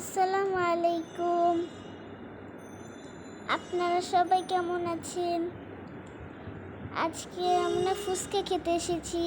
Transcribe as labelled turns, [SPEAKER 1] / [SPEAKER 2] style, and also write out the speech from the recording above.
[SPEAKER 1] আসসালামু আলাইকুম আপনারা সবাই কেমন আছেন? আজকে আমরা ফুচকা খেতে এসেছি।